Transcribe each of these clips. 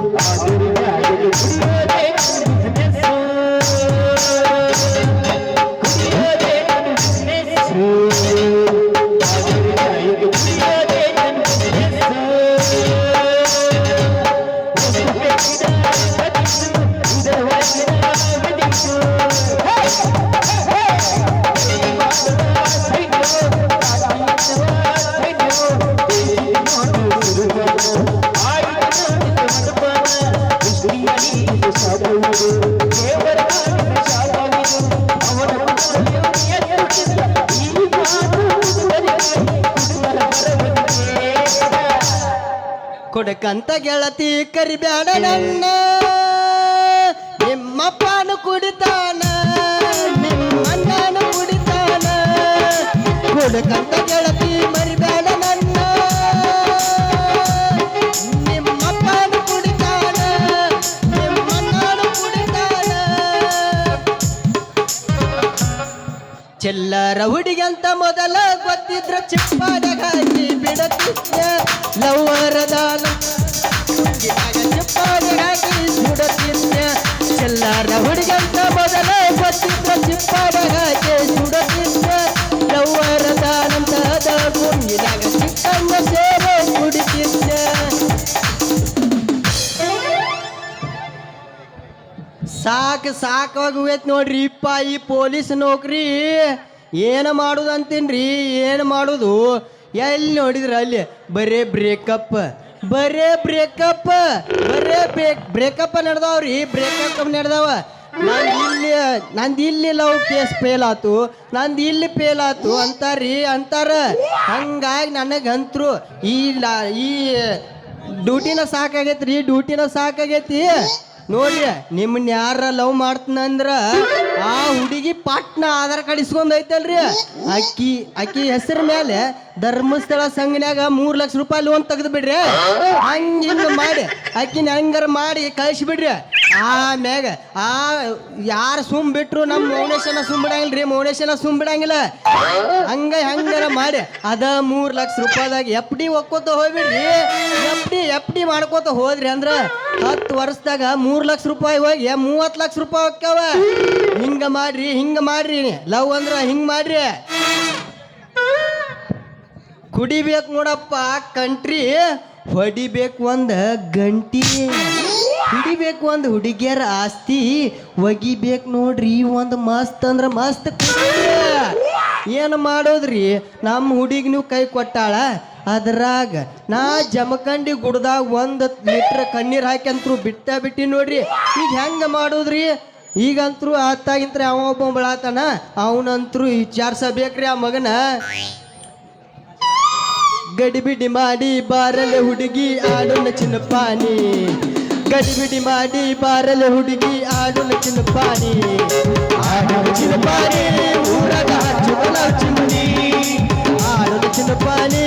Música ಕೊಡಕಂತ ಗೆಳತಿ ಕರಿಬೇಡ ನನ್ನ. ನಿಮ್ಮಪ್ಪನು ಕುಡಿತಾನ ನಿಮ್ಮಣ್ಣನು ಕುಡಿತಾನ. ಹುಡುಕಂತ ಗೆಳತಿ ಮರಿಬೇಡ ನನ್ನ. ನಿಮ್ಮಪ್ಪನು ಕುಡಿತಾನ ನಿಮ್ಮಣ್ಣನು ಕುಡಿತಾನ. ಚೆಲ್ಲರ ಹುಡುಗಂತ ಮೊದಲ ಗೊತ್ತಿದ್ರ ಚಿಪ್ಪಾದ ಹಾಕಿ ಸಾಕು, ಸಾಕಾಗಿ ಹೋಯ್ತು ನೋಡ್ರಿ. ಇಪ್ಪ, ಈ ಪೊಲೀಸ್ ನೌಕರಿ ಏನು ಮಾಡೋದು ಅಂತೀನ್ರಿ ಏನು ಮಾಡೋದು? ಎಲ್ಲಿ ನೋಡಿದ್ರ ಅಲ್ಲಿ? ಬರೇ ಬ್ರೇಕಪ್ ಬರೇ ಬ್ರೇಕಪ್ ಬರೇ ಬ್ರೇಕ್ ಬ್ರೇಕಪ್ ನಡೆದಾವ್ರಿ. ಬ್ರೇಕಪ್ ನಡೆದಾವ. ನಂದು ಇಲ್ಲಿ ನಂದು ಇಲ್ಲಿ ಲವ್ ಕೇಸ್ ಫೇಲ್ ಆತು. ನಂದು ಇಲ್ಲಿ ಫೇಲ್ ಆತು ಅಂತಾರ್ರಿ ಅಂತಾರ. ಹಂಗಾಗಿ ನನಗಂತರು ಈ ಡ್ಯೂಟಿನ ಸಾಕಾಗೈತ್ರಿ ಡ್ಯೂಟಿನ ಸಾಕಾಗೈತಿ. ನೋಡ್ರಿ ನಿಮ್ಮನ್ನ ಯಾರ ಲವ್ ಮಾಡ್ತನಂದ್ರ ಆ ಹುಡುಗಿ ಪಟ್ನ ಆಧಾರ್ ಕಾರ್ಡ್ ಇಸ್ಕೊಂಡ್ ಐತಲ್ರಿ ಅಕ್ಕಿ ಅಕ್ಕಿ ಹೆಸರ ಮೇಲೆ ಧರ್ಮಸ್ಥಳ ಸಂಘನ್ಯಾಗ ಮೂರ್ ಲಕ್ಷ ರೂಪಾಯಿ ಲೋನ್ ತೆಗೆದು ಬಿಡ್ರಿ ಹಂಗ ಹಿಂಗ ಮಾಡಿ, ಅಕ್ಕಿನ ಹಂಗಾರ ಮಾಡಿ ಕಳಿಸಿ ಬಿಡ್ರಿ ಆಮ್ಯಾಗ ಆ ಯಾರು ಸುಮ್ ಬಿಟ್ರು ನಮ್ಮ ಮೌನೇಶನ ಸುಮ್ ಬಿಡಂಗಿಲ್ರಿ, ಮೌನೇಶನ ಸುಮ್ ಬಿಡಂಗಿಲ್ಲ. ಹಂಗ ಹಂಗಾರ ಮಾಡಿ, ಅದ ಮೂರ್ ಲಕ್ಷ ರೂಪಾಯಿದಾಗ ಎಫ್ ಡಿ ಒಕ್ಕೋತ ಹೋಗ್ಬಿಡ್ರಿ. ಎಫ್ ಡಿ ಎಫ್ ಡಿ ಮಾಡ್ಕೋತ ಹೋದ್ರಿ ಅಂದ್ರ ಹತ್ತು ವರ್ಷದಾಗ ಮೂರ್ ಲಕ್ಷ ರೂಪಾಯಿ ಹೋಗಿ ಮೂವತ್ತು ಲಕ್ಷ ರೂಪಾಯಿ ಹೋಗ್ಯಾವ ಹಿಂಗ ಮಾಡ್ರಿ ಹಿಂಗ ಮಾಡ್ರಿ, ಲವ್ ಅಂದ್ರ ಹಿಂಗ ಮಾಡ್ರಿ. ಕುಡಿಬೇಕು ನೋಡಪ್ಪ ಕಂಟ್ರಿ ಹೊಡಿಬೇಕು ಒಂದ ಗಂಟಿ. ಹಿಡಿಬೇಕು ಒಂದು ಹುಡುಗಿಯರ ಆಸ್ತಿ, ಒಗಿಬೇಕು ನೋಡ್ರಿ, ಒಂದು ಮಸ್ತ್ ಅಂದ್ರೆ ಮಸ್ತ್ ಏನು ಮಾಡೋದ್ರಿ? ನಮ್ಮ ನೀವು ಕೈ ಕೊಟ್ಟಾಳ, ಅದ್ರಾಗ ನಾ ಜಮಖಂಡಿ ಗುಡ್ದಾಗ ಒಂದು ಲೀಟ್ರ್ ಕಣ್ಣೀರು ಹಾಕ್ಯಂತ್ರು ಬಿಟ್ಟ ಬಿಟ್ಟಿ ನೋಡ್ರಿ. ಈಗ ಹೆಂಗೆ ಮಾಡೋದ್ರಿ? ಈಗಂತ್ರು ಆತಾಗಿಂತ್ರ ಅವ ಒಬ್ಬ ಬಳಾತಾನ ಅವನಂತ್ರು ವಿಚಾರಿಸಬೇಕ್ರಿ ಆ ಮಗನ. ಗಡಿಬಿಡಿ ಮಾಡಿ ಬಾರಲೆ ಹುಡುಗಿ ಆಡೋಣ ಚಿನ್ನಪಾನಿ ಗಡಿಬಿಡಿ ಮಾಡಿ ಬಾರಲೆ ಹುಡುಗಿ ಆಡೋಣ ಚಿನ್ನಪಾನಿ ಆಡೋಣ ಚಿನ್ನಪಾನಿ ಊರಾಗ ಹಚ್ಚುತ್ತನ ಚಿಮನಿ ಆಡೋಣ ಚಿನ್ನಪಾನಿ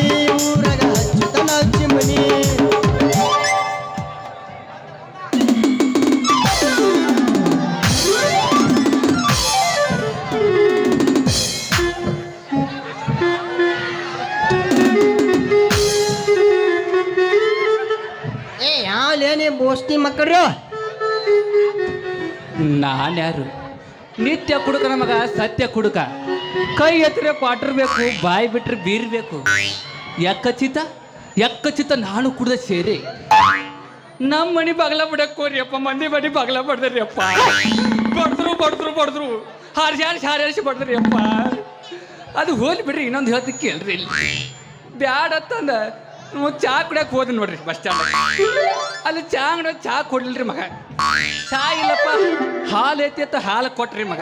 ನಾನ್ಯಾರು ನಿತ್ಯ ಕುಡುಕ ನಮಗ ಸತ್ಯ ಕುಡುಕ. ಕೈ ಎತ್ತರೆ ಕ್ವಾರ್ಟರ್ ಬೇಕು, ಬಾಯಿ ಬಿಟ್ರೆ ಬೀರ್ಬೇಕು ಎಕ್ಕಚಿತ ಎಕ್ಕಚಿತ ನಾನು ಕುಡ್ದ ಸೇರಿ. ನಮ್ಮ ಮನೆ ಬಾಗ್ಲ ಬಿಡಕ್ ಹೋರಿಯಪ್ಪ ಮಂದಿ ಮನೆ ಬಾಗ್ಲ ಬಡ್ದ್ರಿಯಪ್ಪ ಬಡ್ದ್ರು ಬಡ್ದ್ರು ಬಡ್ದ್ರು. ಹಾರಿಸಿ ಹಾರಿಸಿ ಹಾರಿಸಿ ಬಡ್ದ್ರಿಯಪ್ಪ ಅದು ಹೋಲಿ ಬಿಡ್ರಿ, ಇನ್ನೊಂದು ಹೇಳ್ತಿ ಕೇಳ್ರಿ ಇಲ್ಲಿ. ಬ್ಯಾಡ ಅಂತಂದ ಚಾ ಕುಡಿಯಕ್ಕೆ ಹೋದ್ ನೋಡ್ರಿ, ಬಸ್ ಸ್ಟ್ಯಾಂಡ್ ಅಲ್ಲಿ. ಚಾ ಅಂಗಡಿ ಚಾ ಕೊಡ್ಲಿಲ್ರಿ ಮಗ. ಚಾ ಇಲ್ಲಪ್ಪ. ಹಾಲು ಐತಿ ಅಂತ ಹಾಲು ಕೊಟ್ರಿ ಮಗ.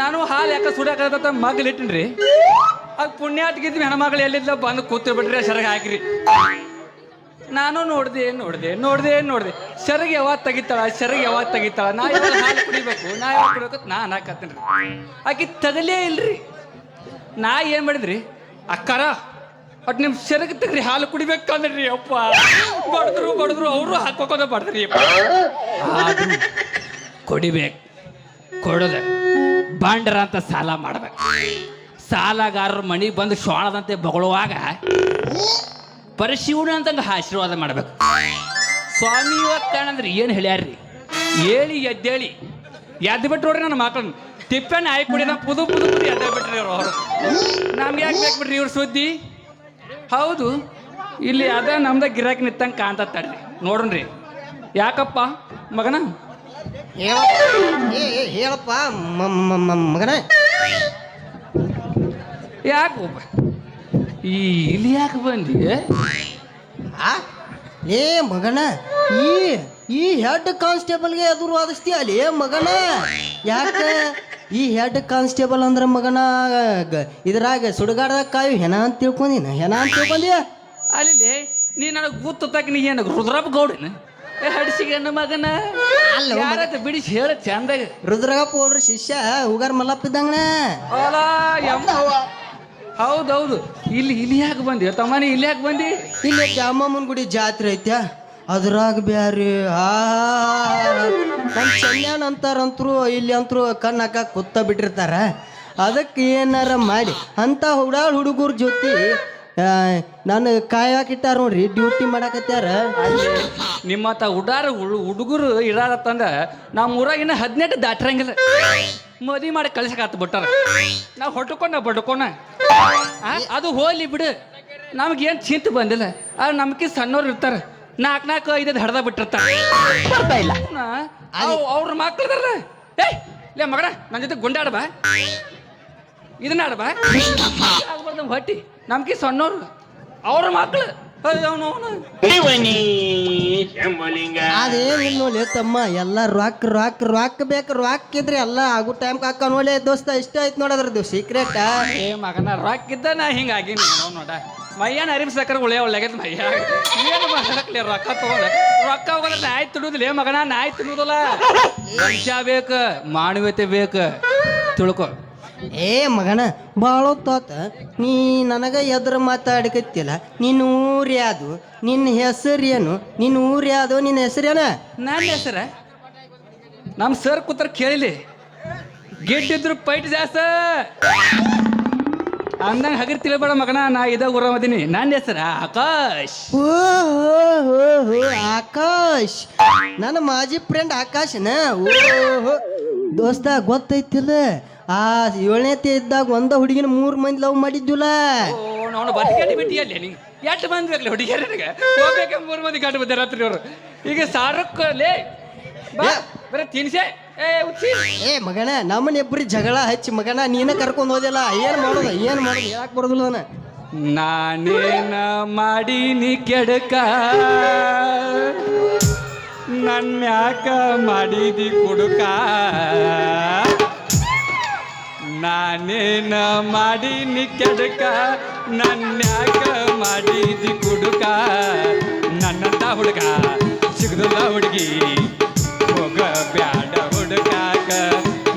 ನಾನು ಹಾಲು ಯಾಕೆ ಸುಡಕತ್ತ ಮಗ್ಲು ಇಟ್ಟಿನ್ರಿ. ಅದು ಪುಣ್ಯಾಟ್ಗಿದ್ವಿ ಹೆಣ್ಮಗಳು ಎಲ್ಲಿದ್ಲ ಬಂದು ಕೂತು ಬಿಡ್ರಿ ಸೆರಗ ಹಾಕಿರಿ. ನಾನು ನೋಡ್ದೆ, ನೋಡಿದೆ ನೋಡ್ದೆ, ನೋಡಿದೆ. ಸರಗ ಯಾವಾಗ ತೆಗಿತಾಳ, ಸರಗ ಯಾವಾಗ ತೆಗಿತಾಳ? ನಾ ಯಾವಾಗ ಹಾಲು ಕುಡಿಬೇಕು, ನಾ ಯಾವಾಗ ಕುಡಿಬೇಕು ನಾ ಹಾಕತ್ತೀನಿ ಆಕಿ ತಗಲೇ ಇಲ್ರಿ. ನಾ ಏನು ಮಾಡಿದ್ರಿ? ಅಕ್ಕಾರ ಒಟ್ಟು ನಿಮ್ಮ ಸೆರಗ ತೆಗ್ರಿ ಹಾಲು ಕುಡಿಬೇಕಂದ್ರಿ ಅಪ್ಪ ಬಡದ್ರು ಬಡದ್ರು ಅವರು ಹಾಕೋಕೋದ ಬಡದ್ರಿ ಕುಡಿಬೇಕು, ಕೊಡೋದ ಬಾಂಡರ ಅಂತ ಸಾಲ ಮಾಡ್ಬೇಕು. ಸಾಲಗಾರರು ಮನೆಗೆ ಬಂದು ಶೋಳದಂತೆ ಬಗಳುವಾಗ ಪರಿಶಿವಣ ಅಂತಂಗ ಆಶೀರ್ವಾದ ಮಾಡ್ಬೇಕು. ಸ್ವಾಮಿ ಇವತ್ತು ಕಾಣಂದ್ರೆ ಏನು ಹೇಳ್ಯಾರ್ರಿ? ಹೇಳಿ ಎದ್ದೇಳಿ. ಎದ್ದು ಬಿಟ್ಟು ನೋಡ್ರಿ ನನ್ನ ಮಕ್ಕಳನ್ನ ತಿಪ್ಪೆ ನಾಯಿ ಕುಡಿದ ಪುದು ಪುದು ಪುದು ಎದ್ದ ಬಿಟ್ರಿ ಅವರು. ನಮ್ಗೆ ಯಾಕೆ ಬೇಕು ಬಿಡ್ರಿ ಇವ್ರ ಸುದ್ದಿ? ಹೌದು. ಇಲ್ಲಿ ಅದ ನಮ್ದ ಗಿರಾಕಿ ನಿತ್ತಂಗೆ ಕಾಣ್ತತ್ತಾಡ್ರಿ ನೋಡ್ರಿ ಯಾಕಪ್ಪ? ಮಗನ? ಹೇಳಪ್ಪ. ಮಗನ. ಯಾಕೆ ಒಬ್ಬ ಈ ಇಲ್ಲಿ ಯಾಕೆ ಬಂದಿ ಏ? ಮಗನ. ಈ ಈ ಹೆಡ್ ಕಾನ್ಸ್ಟೇಬಲ್ಗೆ ಎದುರು ವಾದಿಸ್ತೀಯ ಅಲ್ಲಿ ಮಗನ. ಯಾಕ? ಈ ಹೆಡ್ ಕಾನ್ಸ್ಟೇಬಲ್ ಅಂದ್ರೆ ಮಗನ ಇದ್ರಾಗ ಸುಡುಗಾಡ್ದಾಗ ಕಾಯು ಹೆಣ ಅಂತ ತಿಳ್ಕೊಂಡಿನ? ಹೆಣ ಅಂತ ತಿಳ್ಕೊಂದಿಯ ಅಲ್ಲಿ ನೀ ನನಗೆ ತಕ್ಕ ನೀ ಏನು ರುದ್ರಪ್ಪ ಗೌಡಿನ? ಏ ಹಡಿಸಿಗೆ ಮಗನ? ಅಲ್ಲ, ಯಾರತ್ತ ಬಿಡಿಸಿ ಹೇಳ ಚಂದಾಗ. ರುದ್ರಪ್ಪ ಹೋಡ್ರಿ ಶಿಷ್ಯ ಹುಗಾರ್ ಮಲ್ಲಪ್ಪ ಅಲ್ಲ ಯಮ್ಮ ಹೌದೌದು. ಇಲ್ಲಿ ಇಲ್ಲಿ ಯಾಕೆ ಬಂದಿ? ತಮ್ಮನೆ ಇಲ್ಲಿ ಯಾಕೆ ಬಂದಿ? ಇಲ್ಲಿ ದ್ಯಾಮಮ್ಮನ ಗುಡಿ ಜಾತ್ರೆ ಐತ್ಯಾ? ಅದ್ರಾಗ ಬ್ಯಾರಿ, ಆ ನಮ್ಮ ಅಂತಾರಂತರು ಇಲ್ಲಿ ಅಂತರು ಕಣ್ಣು ಹಾಕ ಕುತ್ತ ಬಿಟ್ಟಿರ್ತಾರ. ಅದಕ್ಕೆ ಏನಾರ ಮಾಡಿ. ಅಂತ ಹುಡಾಳ್ ಹುಡುಗರ ಜೊತೆ ನಾನು ಕಾಯಾಕಿಟ್ಟಾರ ನೋಡ್ರಿ, ಡ್ಯೂಟಿ ಮಾಡಾಕತ್ಯಾರ. ನಿಮ್ಮ ತ ಉಡಾರ ಹುಡುಗರು ಇರಾರತ್ತಂದ್ರೆ ನಮ್ಮ ಊರಾಗಿನ ಹದಿನೆಂಟು ದಾಟ್ರಂಗಿಲ್ಲ. ಮದಿ ಮಾಡಿ ಕಳ್ಸಕಾತ್ ಬಿಟ್ಟಾರ. ನಾವು ಹೊಟ್ಟುಕೊಂಡ ಬಡ್ಕೋಣ ಅದು ಹೋಲಿ ಬಿಡು. ನಮಗೇನು ಚಿಂತೆ ಬಂದಿಲ್ಲ. ಆ ನಮ್ಗೆ ಸಣ್ಣವ್ರು ಇರ್ತಾರೆ. ನಾಲ್ಕು ನಾಲ್ಕು ಐದೈದು ಹಡ್ದ ಬಿಟ್ಟಿರ್ತಾರೆ ಬರ್ತಾ ಇಲ್ಲ. ಅವ್ರ ಮಕ್ಳದಾರ ಏಯ್ ಲೇ ಮಗನ ನನ್ನ ಜೊತೆ ಗುಂಡಾಡ್ಬ ಬಾ. ಇದನ್ನ ಆಡ ಬಾ. ಆಗ್ಬಾರ್ದು ನಮ್ ಹೊಟ್ಟಿ. ನಮ್ಗೆ ಸಣ್ಣವ್ರು. ಅವ್ರ ಮಕ್ಳು. ಅವನು ಅವನು ಅದೇನಿಲ್ಲ ನೋಡಿ ತಮ್ಮ ಎಲ್ಲ ರೊಕ್ಕ ರೊಕ್ಕ ರೊಕ್ಕ ಬೇಕು. ರೊಕ್ಕ ಇದ್ರೆ ಎಲ್ಲ ಆಗೋ ಟೈಮ್ ಹಾಕ ನೋಡಿ ದೋಸ್ತ ಇಷ್ಟ ಆಯ್ತು ನೋಡದ್ರದ್ದು ಸೀಕ್ರೆಟ್ ಏ ಮಗನ ರೊಕ್ಕ ಇದ್ದ ನಾ ಹಿಂಗಾಗಿ ನೋಡ. ಮಯ್ಯನ ಅರಿಮ್ ಸಕ್ಕರೆ ಉಳಿಯ ಒಳ್ಳೆಗತ್ ಮಯ್ಯ ಏನು ಮಾತಾಡಕ್ಲಿ ರೊಕ್ಕ ತಗೊಂಡ? ರೊಕ್ಕ ಹೋಗೋದ್ರೆ ನಾಯಿ ತಿನ್ನುದಿಲ್ಲ. ಏ ಮಗನ ನಾಯಿ ತಿನ್ನೋದಿಲ್ಲ. ಮನುಷ್ಯ ಬೇಕು ಮಾನವೀಯತೆ ಬೇಕು. ತಿಳ್ಕೊ. ಏ ಮಗನ ಭಾಳ ಹೊತ್ತಾತ ನೀ ನನಗ ಎದ್ರ ಮಾತಾಡ್ಕತ್ತಿಲ್ಲ. ನಿನ್ನ ಊರು ಯಾವುದು ನಿನ್ನ ಹೆಸರು ಏನು? ನಿನ್ನ ಊರು ಯಾವುದು ನಿನ್ನ ಹೆಸರೇನ ನನ್ನ ಹೆಸರ? ನಮ್ಮ ಸರ್ ಕೂತ್ರ ಕೇಳಿಲಿ. ಗೆಡ್ಡಿದ್ರು ಪೈಟ್ ಜಾಸ್ತ. ಅಂದಂಗೆ ಹಗರ್ ತಿಳಿಬೇಡ ಮಗನ ನಾ ಇದಾಗ ಊರಮದೀನಿ ನನ್ನ ಹೆಸರ ಆಕಾಶ್. ಓ ಹೋ ಹೋ ಹೋ ಆಕಾಶ್. ನನ್ನ ಮಾಜಿ ಫ್ರೆಂಡ್ ಆಕಾಶನ. ಹೋ. ದೋಸ್ತ ಗೊತ್ತೈತಿಲ್ಲ? ಆ ಏಳನೇತಿ ಇದ್ದಾಗ ಒಂದ ಹುಡುಗಿನ ಮೂರು ಮಂದಿ ಲವ್ ಮಾಡಿದ್ದುಲ್ಲ ಓ ನಾವು ಬರ್ಕೇಟಿ ಬಿಟ್ಟಿ ಅಲ್ಲಿ ನೀ ಎಷ್ಟು ಮಂದಿ ಬೇಕಲ್ಲ ಹುಡುಗಿಯರಿಗೆ? ಹೋಗ್ಬೇಕೆ ಮೂರು ಮಂದಿ ಕಾಟ ಬಂದ ರಾತ್ರಿ ಅವರು. ಈಗ ಸಾರಕ್ಕೆ ಲೇ ಬಾ. ಬರೀ ತಿನ್ಸೆ. ಏ ಉಚ್ಚಿ ಏ ಮಗನ ನಮ್ಮನ್ನ ಇಬ್ಬರು ಜಗಳ ಹಚ್ಚಿ ಮಗನ ನೀನ ಕರ್ಕೊಂಡು ಹೋದಿಲ್ಲ ಏನು ಮಾಡೋದು ಏನು ಮಾಡೋದು ಹೇಳಕ್ ಬರೋದಿಲ್ಲ ನಾನು ನಾನೇನ ಮಾಡೀನಿ ಕೆಡಕ? ನನ್ನ ಯಾಕ ಮಾಡಿದಿ ಕುಡುಕ? ನಾನೇನ ಮಾಡೀನಿ ಕೆಡಕ? ನನ್ನ ಯಾಕ ಮಾಡಿದಿ ಕುಡುಕ? ನನ್ನಂತ ಹುಡುಗ ಸಿಗದಲ್ಲ ಹುಡುಗಿ. ಹೋಗ ಬ್ಯಾಡ ಹುಡುಗಾಕ.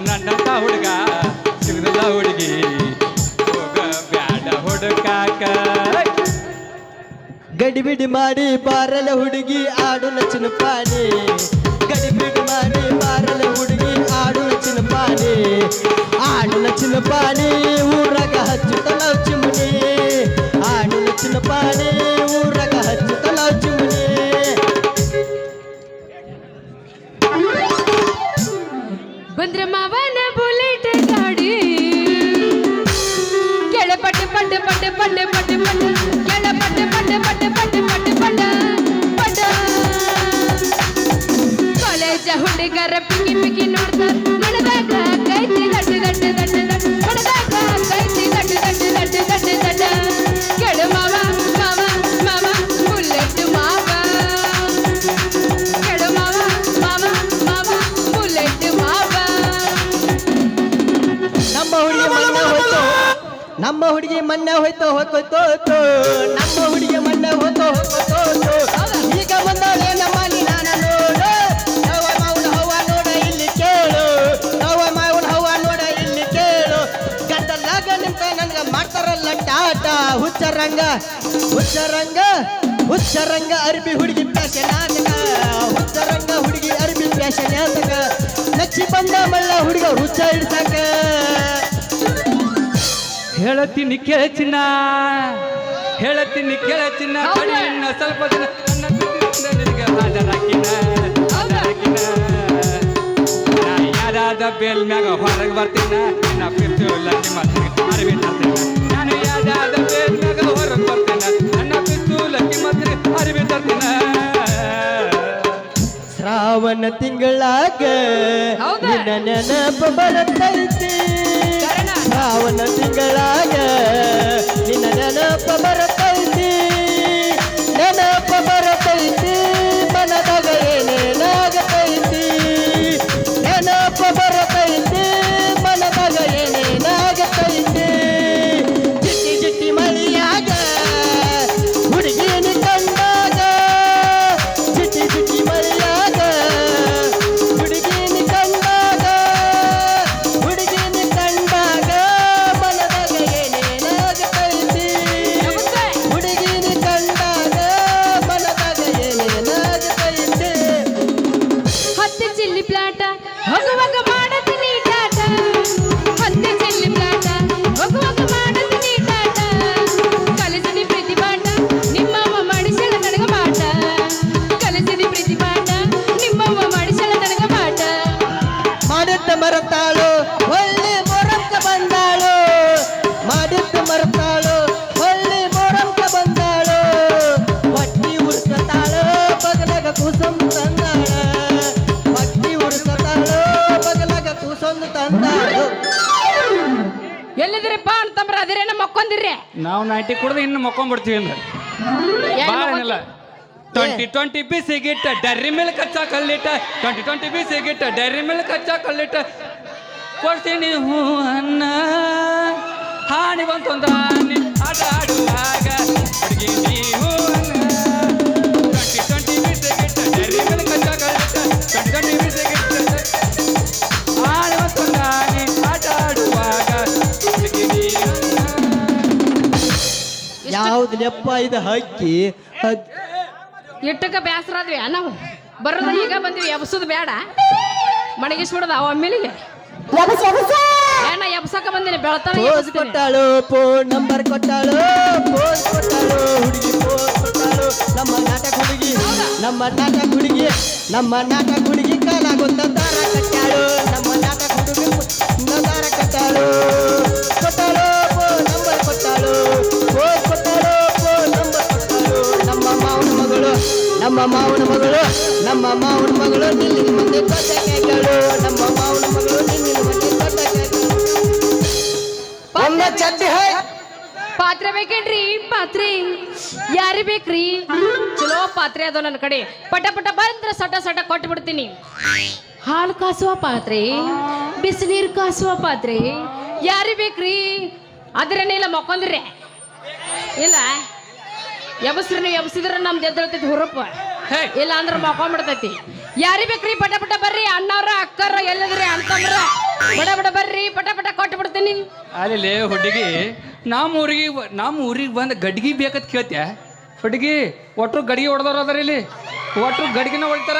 ನನ್ನಂತ ಹುಡುಗ ಹುಡುಗಿ. ಹೋಗ ಬ್ಯಾಡ ಹುಡುಕಾಕ ಗಡಿಬಿಡಿ ಮಾಡಿ ಬಾರಲ ಹುಡುಗಿ, ಆಡು ನಚ್ಚಿನ ಪಾಡಿ ಗಡಿಬಿಡಿ ಮಾಡಿ ಬಾರಲ ಹುಡುಗಿ, ಆಡು ನಚ್ಚಿನ ಪಾಡಿ ಆಡು ನಚ್ಚಿನ ಪಾಡಿ ಊರಾಗ ಹಚ್ಚುತ್ತಲ ಚಿಮುನಿ. ಆಡು ನಚ್ಚಿನ ಪಾಡಿ ಊರಾಗ ಹಚ್ಚುತ್ತಲ ಚಿಮುನಿ. ಬಂದ್ರ ಮಾವನ ಬುಲೆಟ್ ಗಾಡಿ. ಕೆಳ ಪಟ್ಟೆ ಪಟ್ಟೆ ಪಟ್ಟೆ ಪಟ್ಟ ನಮ್ಮ ಹುಡುಗಿ ಮಣ್ಣ ಹೋಯ್ತು ಹೋಯ್ತು ನಮ್ಮ ಹುಡುಗಿ ಮಣ್ಣ ಹೋಯ್ತು ಹೋಯ್ತು ಈಗ ಬಂದವಳೆ ನಮ್ಮ ನಿಧಾನ ನೋಡು? ನವ ಮಾವನ ಹವ್ವ ನೋಡ, ಇಲ್ಲಿ ಕೇಳು. ನವ ಮಾವನ ಹವ್ವ ನೋಡ, ಇಲ್ಲಿ ಕೇಳು. ಗದ್ದಲಾಗ ನಿಂತ ನನ್ಗ ಮಾಡ್ತಾರಲ್ಲ ಟಾಟ. ಹುಚ್ಚರಂಗ ಹುಚ್ಚರಂಗ ಹುಚ್ಚರಂಗ ಅರ್ಬಿ ಹುಡುಗಿ ಪ್ಯಾಶನ್ ಆತಕ ಹುಚ್ಚರಂಗ ಹುಡುಗಿ ಅರ್ಬಿ ಪ್ಯಾಶನ್ ಆತಕ ನಚ್ಚಿ ಬಂದ ಮಳ್ಳ ಹುಡುಗ ಹುಚ್ಚ ಹಿಡ್ಸಕ. ಹೇಳ್ತೀನಿ ಕೇಳ್ಚಿನ ಹೇಳ್ತೀನಿ ಕೇಳ್ಚಿನ ಕಣ್ಣಿನ ಸ್ವಲ್ಪ ದಿನ ನಿನಗೆ ರಾಜರಾಕಿನ ಯಾರಾದ ಬೇಲ್ ಮ್ಯಾಗ ಹೊರಗೆ ಬರ್ತೀನ? ನಾ ಪಿಸ್ತೂಲ ನಿಮ್ಮ ಅರಿವಿನ ನಾನು ಯಾರಾದ ಬೇಲ್ ಮ್ಯಾಗ ಹೊರಗೆ ಬರ್ತೀನ? ನನ್ನ ಪಿಸ್ತೂಲ ನಿಮ್ಮ ಅರಿವಿ ತರ್ತೀನ ಶ್ರಾವಣ ತಿಂಗಳಾಗ ನಿನ್ನ ನೆನಪು ಬರುತ್ತೈತೆ. ಶ್ರಾವಣ ತಿಂಗಳಾಗ ನಿನ್ನ ನೆನಪ ಬರತೈತಿ. ಮಕ್ಕೊಂದಿರ್ರಿ ನಾವು ನೈಂಟಿ ಕುಡ್ದು ಇನ್ನು ಮಕ್ಕೊಂಡ್ಬಿಡ್ತೀವಿ ಅಂದ್ರೆ. ಭಾಳ ಏನಿಲ್ಲ. ಟ್ವೆಂಟಿ ಟ್ವೆಂಟಿ ಬಿ ಸಿಗಿಟ್ಟ ಡೈರಿ ಮೇಲೆ ಕಚ್ಚಾ ಕಲ್ಲಿಟ್ಟ. ಟ್ವೆಂಟಿ ಟ್ವೆಂಟಿ ಬಿ ಸಿಗಿಟ್ಟ ಡೈರಿ ಮೇಲೆ ಕಚ್ಚಾ ಕಲ್ಲಿಟ್ಟ. ಕೊಡ್ತೀನಿ ಹೂ ಅನ್ನ. ಹಾನಿ ಅಂತ ಆಟ ಆಡುವಾಗ ಹುಡುಗಿ ನೀ ಹೂ ಅನ್ನ. ಯಾವ್ದು ಲೆಪ್ಪ ಇದು ಹಕ್ಕಿ. ಇಟ್ಟಕ ಇಟ್ಟಕ್ಕ ಬೇಸರ ಆದ್ವಿ ನಾವು ಬರೋದ ಈಗ ಬಂದ್ವಿ ಎಬ್ಸೋದು ಬೇಡ ಮಣಗಿಸ್ಬಿಡೋದು ಅವ ಒಮ್ಮೆಲಿಗೆ ಏನ ಎಬ್ಸಕ ಬಂದಿನಿ ಬೆಳತಾನ ಪೋಸ್. ಕೊಟ್ಟಾಳು ಫೋನ್ ನಂಬರ್ ಕೊಟ್ಟಾಳು ಫೋನ್ ಕೊಟ್ಟಾಳು ಹುಡುಗಿ ಫೋನ್ ಕೊಟ್ಟಾಳು. ನಮ್ಮ ನಾಟಕ ಹುಡುಗಿ ನಮ್ಮ ನಾಟಕ ಹುಡುಗಿ ನಮ್ಮ ನಾಟಕ ಹುಡುಗಿ ಕಾಲಾಗೊಂದ ದಾರ ಕಟ್ಟಾಳು. ನಮ್ಮ ನಾಟಕ ಹುಡುಗಿ ದಾರ ಕೊಟ್ಟಾಳು. ನಮ್ಮ ಮಾವನ ಮಗಳು, ನಮ್ಮ ಮಾವನ ಮಗಳು ನಿಲ್ಲಿನ ಮುಂದೆ ದೊಡ್ಡ ಕೇಳು ನಮ್ಮ ಮಾವನ ಮಗಳು ನಿಲ್ಲಿನ ಮುಂದೆ ಕೇಳು ಒಮ್ಮೆ ಚಟ್ಟಿ ಹೈ. ಪಾತ್ರೆ ಬೇಕೇನ್ರಿ? ಪಾತ್ರೆ. ಯಾರಿ ಬೇಕ್ರಿ? ಚಲೋ ಪಾತ್ರೆ ಅದ ನನ್ನ ಕಡೆ. ಪಟ ಪಟ ಬಂದ್ರೆ ಸಟ ಸಟ ಕೊಟ್ಟು ಬಿಡ್ತೀನಿ ಹಾಲು ಕಾಸುವ ಪಾತ್ರೆ, ಬಿಸಿನೀರು ಕಾಸುವ ಪಾತ್ರೆ, ಯಾರಿ ಬೇಕ್ರಿ? ಅದ್ರೇನಿಲ್ಲ ಮಕ್ಕೊಂದ್ರೆ ಇಲ್ಲ? ಎಬಸ್ರಿ ಎಬಸಿದ್ರೆ ನಮ್ದು ಎದ್ದೇಳ್ತೈತಿ ಹುರಪ್ಪ. ಇಲ್ಲ ಅಂದ್ರೆ ಮಕ್ಕೊಂಡ್ಬಿಡ್ತೈತಿ ಯಾರಿ ಬೇಕ್ರಿ? ಪಟ ಪಟ ಬರ್ರಿ. ಅಣ್ಣವ್ರ ಅಕ್ಕರ ಎಲ್ಲದ್ರಿ ಅಂತಂದ್ರ ಬಡ ಬಡ ಬರ್ರಿ. ಪಟ ಪಟ ಕೊಟ್ಟು ಬಿಡ್ತೀನಿ. ಅಲ್ಲಿ ಹುಡುಗಿ ನಮ್ಮ ಊರಿಗೆ ನಮ್ಮ ಊರಿಗೆ ಬಂದು ಗಡ್ಗಿ ಬೇಕಂತ ಕೇಳ್ತ್ಯಾ? ಹುಡುಗಿ ಒಟ್ರು ಗಡಿಗೆ ಹೊಡೆದವ್ರು ಅದಾರ ಇಲ್ಲಿ? ಒಟ್ರು ಗಡಿಗೆನ ಹೊಡಿತಾರ?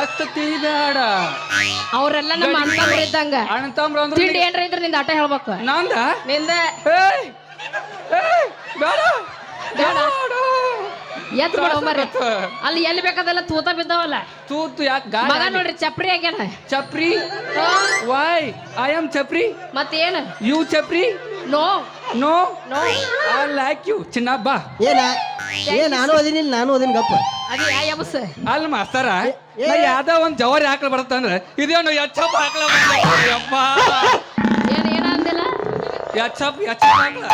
ಅಷ್ಟು ತಿಳಿಬೇಡ ಅವರೆಲ್ಲ ನಮ್ಮ ಅಣ್ಣ ಇದ್ದಂಗ. ಅಣ್ಣ ತಮ್ರ ಅಂದ್ರೆ ತಿಂಡಿ ಏನ್ರ ಇದ್ರ ನಿಂದ ಆಟ ಹೇಳ್ಬೇಕು? ನಂದ? ನಿಂದ? ಏಯ್! ಏಯ್! ಬೇಡ ಬೇಡ. ಎತ್ ಬಿಡೋ ಮರ್ರಿ ಅಲ್ಲಿ ಎಲ್ಲಿ ಬೇಕಾದಲ್ಲ ತೂತ ಬಿದ್ದಾವಲ್ಲ. ತೂತು ಯಾಕೆ ಮಗ ನೋಡ್ರಿ ಚಪ್ರಿ ಆಗ್ಯಾನ ಚಪ್ರಿ? ವೈ ಐ ಆಮ್ ಚಪ್ರಿ? ಮತ್ತೇನು? You chapri? No. No? No. I like you ಚಿನ್ನಬ್ಬ ಏನ? ಏ ನಾನು ಅದೀನಿ ನಾನು ಅದೀನಿ ಗಪ್ಪ. ಅದೇ ಯಾ ಎಬಸ್ ಅಲ್ಲ ಮಾಸ್ತರ ಏ- ನಾ ಯಾವ್ದೋ ಒಂದ್ ಜವಾರಿ ಹಾಕ್ಲ ಬರುತ್ತಂದ್ರೆ ಇದೇನು ಎಚ್ಚಪ್ಪ ಹಾಕ್ಲ ಯಪ್ಪ. ಏನು ಏನ ಅಂದಿಲ್ಲ ಎಚ್ಚಪ್ಪ ಎಚ್ಚಪ್ ಹಾಕ್ಲ.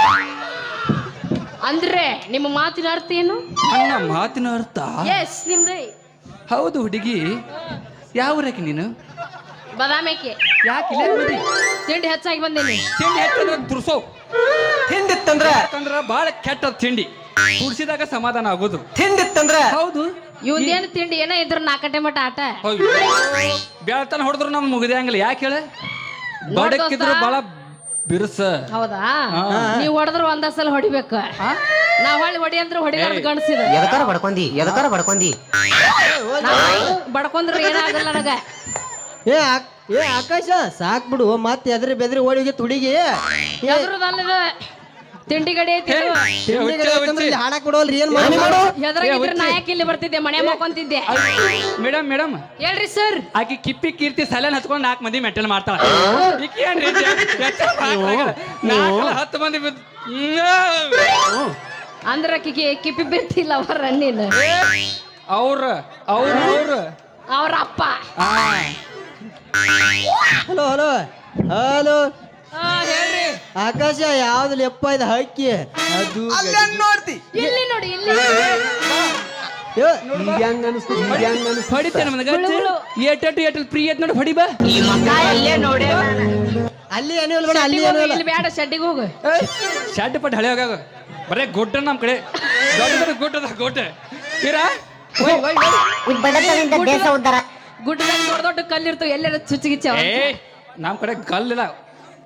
ಅಂದ್ರೆ ನಿಮ್ಮ ಮಾತಿನ ಅರ್ಥ ಏನು? ಅಣ್ಣ ಮಾತಿನ ಅರ್ಥ? ಎಸ್ ನಿಮ್ದು. ಹೌದು ಹುಡುಗಿ. ಯಾವ ಊರಕ್ಕೆ ನೀನು? ಬದಾಮೇಕೆ. ಯಾಕೆ ಇಲ್ಲೇ ಬಂದಿ ತಿಂಡಿ ಹೆಚ್ಚಾಗಿ ಬಂದೇನಿ ತಿಂಡಿ ಹೆಚ್ಚಂದ್ರೆ ತುರ್ಸೋ. ತಿಂದಿತ್ತಂದ್ರೆ? ಯಾಕಂದ್ರ ಬಹಳ ಕೆಟ್ಟ ತಿಂಡಿ. ತುರ್ಸಿದಾಗ ಸಮಾಧಾನ ಆಗೋದು. ತಿಂದಿತ್ತಂದ್ರೆ? ಹೌದು. ಇವನೇನು ತಿಂಡಿ? ಏನೋ ಇದ್ರ ಗಂಟೆ ಮಟ್ಟ ಆಟ. ಬೆಳತನ ಹೊಡೆದ್ರು ನಮ್ಗೆ ಮುಗಿದಂಗಿಲ್ಲ ಯಾಕೆ ಹೇಳ? ಬಡಕ್ಕಿದ್ರು ಭಾಳ ಬಿರುಸ. ಹೌದಾ? ನೀವು ಹೊಡೆದ್ರ ಒಂದ ಸಲ ಹೊಡಿಬೇಕು. ನಾ ಹೊಳಿ ಹೊಳ್ಳಿ ಹೊಡಿ ಅಂದ್ರೆ ಹೊಡಿಲಾರ್ದ. ಗಣಸಿದ ಎದಕಾರ ಬಡ್ಕೊಂಡಿ ಎದಕಾರ ಬಡ್ಕೊಂಡಿ ನಾವು ಬಡ್ಕೊಂಡ್ರೆ ಏನಾಗಲ್ಲ ನನಗ. ಏ ಆಕ್- ಏ ಆಕಾಶ ಸಾಕ್ ಬಿಡು. ಮತ್ತೆ ಎದ್ರಿ ಬೆದ್ರಿ ಓಡಿಗೆ ತುಡಿಗೆ. ಎದ್ರದಲ್ಲದ ತಿಂಡಿ ಕಡೆ ಐತಿ ಹಾಡಕ್ ಬಿಡೋಲ್ರಿ ಏನ್ ಮಾಡಿ ಹೆದರಾಗಿದ್ರೆ ನಾ ನಾಯಕ ಇಲ್ಲಿ ಬರ್ತಿದ್ದೆ? ಮನೆ ಮಕ್ಕೊಂತಿದ್ದೆ ಮೇಡಮ್ ಮೇಡಮ್. ಹೇಳ್ರಿ ಸರ್. ಆಕಿ ಕಿಪ್ಪಿ ಕೀರ್ತಿ ಸಲನ್ ಹತ್ಕೊಂಡು ನಾಲ್ಕು ಮಂದಿ ಮೆಟಲ್ ಮಾಡ್ತಾಳ. ಈಕಿ ಏನ್ರಿ ನಾಲ್ಕು ಹತ್ತು ಮಂದಿ ಅಂದ್ರ ಆಕಿಗೆ ಕಿಪ್ಪಿ ಬಿರ್ತಿಲ್ಲ ಅವರ ನೀನು ಅವ್ರ ಅವ್ರ ಅವ್ರ. ಅವ್ರ ಅಪ್ಪ. Hello hello. ಹಲೋ. ಆಕಾಶ ಯಾವ್ದು ಲೆಪ್ಪ ಇದು ಹಕ್ಕಿ? ಅದು ಇಲ್ಲಿ ನೋಡಿ ಇಲ್ಲಿ ಏ, ಈಗ ಹೆಂಗ್ ಅನಿಸ್ತು ಈಗ ಹೆಂಗ್ ಅನಿಸ್ತು? ಹೊಡಿತೇನೆ ಏಟು ಐತ್ ನೋಡಿ ಅಲ್ಲಿ ಏನೂ ಇಲ್ಲ ಬೇಡ ಅಲ್ಲಿ ಏನೂ ಇಲ್ಲ ಇಲ್ಲಿ ಬೇಡ ಶೆಡ್ಡಿಗೆ ಹೋಗು. ಪಟ್ಟು ಹಳೆ ಹೋಗ ಬರೇ ಗುಡ್ಡ ನಮ್ಮ ಕಡೆ. ಗುಡ್ಡದ ಗುಡ್ಡ ಇರಾ? ಬಡತನದಿಂದ ದೇಶ ಉದ್ಧಾರ. ಗುಡ್ಡದಾಗ ದೊಡ್ಡ ದೊಡ್ಡ ಕಲ್ಲಿರ್ತಾವ ಎಲ್ಲರ ಚುಚ್ಚಿಗಿಚ್ಚ ಏ ನಮ್ಮ ಕಡೆ ಕಲ್ಲಿಲ್ಲ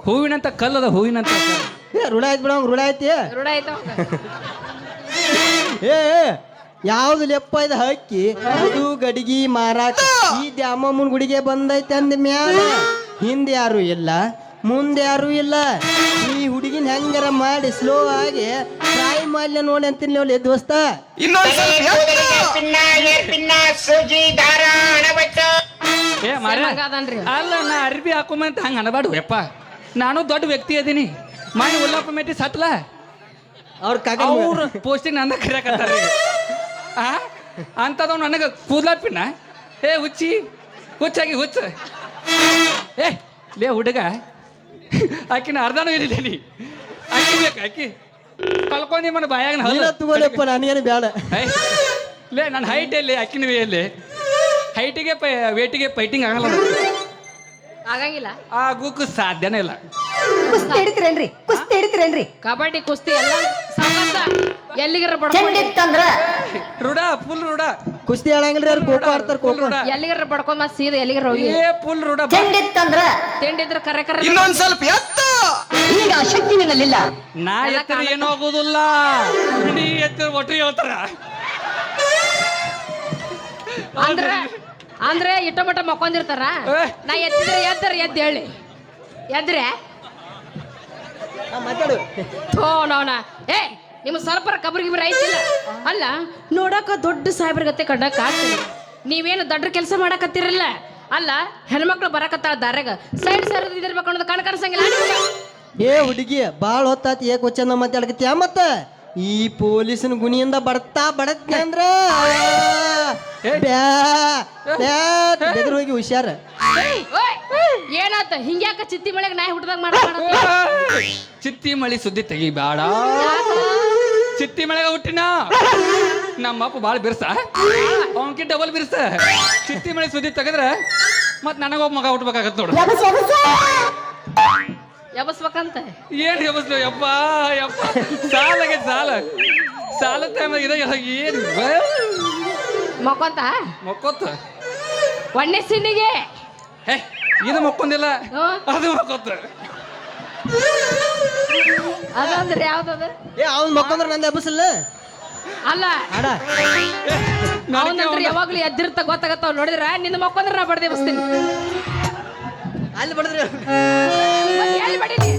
ಹೂವಿನಂತ ಕಲ್ಲದ ಹೂವಿನಂತ ಕಲ್ಲು. ಏ ಋಣ ಆಯ್ತು ಬಿಡೋ ಋಣ ಐತಿ ರೂಢ ಏ ಯಾವ್ದು ಲೆಪ್ಪ ಇದು ಹಕ್ಕಿ? ಅದು ಗಡಿಗಿ ಮಾರಾಕ ಈ ದ್ಯಾಮಮ್ಮನ ಗುಡಿಗೆ ಬಂದೈತೆ ಅಂದ ಮ್ಯಾಲ. ಹಿಂದೆ ಯಾರು ಇಲ್ಲ ಮುಂದೆ ಯಾರು ಇಲ್ಲ. ಈ ಹುಡುಗಿನ ಹೆಂಗಾರ ಮಾಡಿ ಸ್ಲೋ ಆಗಿ ಟ್ರೈ ಮಾಡ್ಲಿ ನೋಡಿ ಅಂತೀನಿ ನೋಡಿ ಎದ್ದು ಏ ಅದನ್ರಿ. ಅಲ್ಲ ನಾ ಅರ್ಬಿ ಹಾಕೊಂಬಂತ ಹಂಗ ಅನಬಾಡು ಯಪ್ಪ. ನಾನು ದೊಡ್ಡ ವ್ಯಕ್ತಿ ಅದೀನಿ. ಮನೆ ಉಲ್ಲಪ್ಪ ಮೇಟಿ ಸತ್ಲ? ಅವ್ರ ಕಾಕ ಅವ್ರ ಪೋಸ್ಟಿಂಗ್ ನನ್ನ ಕರಿಯಾಕತ್ತಾರ ಆ? ಅಂತದವ್ ನನಗೆ ಕೂದ್ಲಪ್ಪಿನ ಏ ಹುಚ್ಚಿ ಹುಚ್ಚಾಗಿ ಹುಚ್ಚ. ಏ ಲೇ ಹುಡುಗ ಆಕಿನ ಅರ್ಧನೂ ಇದ್ದೀನಿ ಆಕಿ ಬೇಕು ಆಕಿ. ಕಲ್ಕೊಂಡಿ ಮನ ಬಾಯಾಗ ನೀನ ತಗೋಲಪ್ಪ ನನಗೇನು ಬೇಡ ಲೇ ನನ್ನ ಹೈಟ್ ಎಲ್ಲಿ ಅಕ್ಕಿನ ಎಲ್ಲಿ? ಹೈಟಿಗೆ ಪೈ ವೇಟಿಗೆ ಪೈಟಿಂಗ್ ಆಗಲ್ಲ. ಆಗಂಗಿಲ್ಲ. ಆಗೋಕ್ಕೂ ಸಾಧ್ಯನೇ ಇಲ್ಲ. ಕುಸ್ತಿ ಹಿಡಿತೀರೇನ್ರಿ? ಕುಸ್ತಿ ಹಿಡಿತೀರೇನ್ರಿ? ಕಬಡ್ಡಿ ಕುಸ್ತಿ ಎಲ್ಲ ಸಂಬಂಧ ಎಲ್ಲಿಗಾರ ಬಡ್ಕೊಂಡು ಚೆಂಡಿತ್ತಂದ್ರ ರೂಢ ಫುಲ್ ರೂಢ. ಕುಸ್ತಿ ಹೇಳಂಗಿಲ್ರಿ ಅವ್ರು ಖೋಖೋ ಆಡ್ತಾರ ಖೋಖೋ ಎಲ್ಲಿಗಾರ ಬಡ್ಕೊಂಡ್ ಮತ್ ಸೀದಾ ಎಲ್ಲಿಗಾರ ಹೋಗಿ? ಏ ಫುಲ್ ರೂಢ. ಚೆಂಡಿತ್ತಂದ್ರ ತಿಂಡಿದ್ರ ಕರೆ ಕರೆ ಈಗ ಆ ಶಕ್ತಿ ನಿನ್ನಲ್ಲಿಲ್ಲ. ನಾ ಎತ್ತರ ಏನೂ ಆಗೋದಿಲ್ಲ. ನೀ ಎತ್ತರ ಒಟ್ಟು ಹೇಳ್ತಾರ. ಅಂದ್ರ ಅಂದ್ರೆ ಇಟ್ಟ ಮಟ್ಟ ಮಕ್ಕೊಂದಿರ್ತಾರ. ನಾ ಎದ್ರೆ ಎದ್ದರ ಎದ್ದು ಹೇಳಿ. ಎದ್ರೆ? ಮಾತಾಡು. ಥೋ ಏ ನಿಮ್ಮ ಸರ್ಪರ ಕಬ್ರಿ ಗಿಬ್ರಿ ಐತಿಲ್ಲ? ಅಲ್ಲ ನೋಡಕ ದೊಡ್ಡ ಸಾಹೇಬ್ರಗತ್ತೆ ಕಂಡಕ್ ಕಂಡಕ್ಕ ನೀವೇನು ದೊಡ್ಡ ಕೆಲಸ ಮಾಡಕತ್ತಿರಲ್ಲ? ಅಲ್ಲ ಹೆಣ್ಮಕ್ಳು ಬರಕತ್ತಾಳ ದಾರ್ಯಾಗ. ಸೈಡ್ ಸೈಡ್ ಇದಿರ್ಬೇಕು ಅನ್ನೋದು ಕಣ್ ಕಾಣಿಸಂಗಿಲ್ಲ ಏ ಹುಡುಗಿ ಬಾಳ ಹೊತ್ತಾತಿ ಏಕ್ ವಚನ ಮಾತಾಡಕತ್ತೀಯ ಮತ್ತೆ? ಈ ಪೊಲೀಸಿನ ಗುಣಿಯಿಂದ ಬರ್ತಾ ಬಡತ್ನ ಅಂದ್ರ? ಬೆದ್ರ ಹೋಗಿ ಹುಷಾರ. ಓಯ್, ಏನಾತ? ಹಿಂಗ್ಯಾಕ ಚಿತ್ತಿ ಮಳೆಗೆ ನಾಯಿ ಹುಟ್ಟದಾಗ ಮಾಡ ಚಿತ್ತಿ ಮಳಿ ಸುದ್ದಿ ತೆಗಿ ಬೇಡ ಚಿತ್ತಿ ಮಳೆಗೆ ಹುಟ್ಟಿನ? ನಮ್ಮಪ್ಪ ಭಾಳ ಬಿರ್ಸ. ಅವನ್ಕಿ ಡಬಲ್ ಬಿರ್ಸ. ಚಿತ್ತಿ ಮಳೆ ಸುದ್ದಿ ತೆಗೆದ್ರೆ ಮತ್ ನನಗೊಬ್ಬ ಮಗ ಹುಟ್ಬೇಕಾಗತ್ತ ನೋಡು. ಎಬಸ್ಬೇಕಂತ. ಏನ್ ಎಬಸ್ ಯಪ್ಪ ಯಪ್ಪ. ಸಾಲ. ಸಾಲ ಸಾಲ ಟೈಮ್ ಇದೆ ಏನ್ ಮಕ್ಕೊಂತ? ಮಕ್ಕೊತ್ತ ಒಣ್ಣೆ ಸಿನ್ನಿಗೆ? ಹೇ ಇದು ಮಕ್ಕೊಂದಿಲ್ಲ. ಹ್ಮ್. ಅದು ಮಕ್ಕೊತ್ತ ಅದಂದ್ರೆ ಯಾವ್ದದ? ಏ ಅವ್ನ್ ಮಕ್ಕೊಂದ್ರ ನಂದು ಎಬ್ಬಸಲ್ಲ ಅಲ್ಲ. ಆಡ. ಅವನಂದ್ರೆ ಯಾವಾಗ್ಲೂ ಎದ್ದಿರ್ತ ಗೊತ್ತಾಗತ್ತಾವ ನೋಡಿದ್ರ? ನಿನ್ನ ಮಕ್ಕೊಂದ್ರ ನಾ ಬಡ್ದೆ ಬಸ್ತೀನಿ. ಅಲ್ಲಿ ಬಡದ್ರಿ ಎಲ್ಲಿ ಬಡೀನಿ.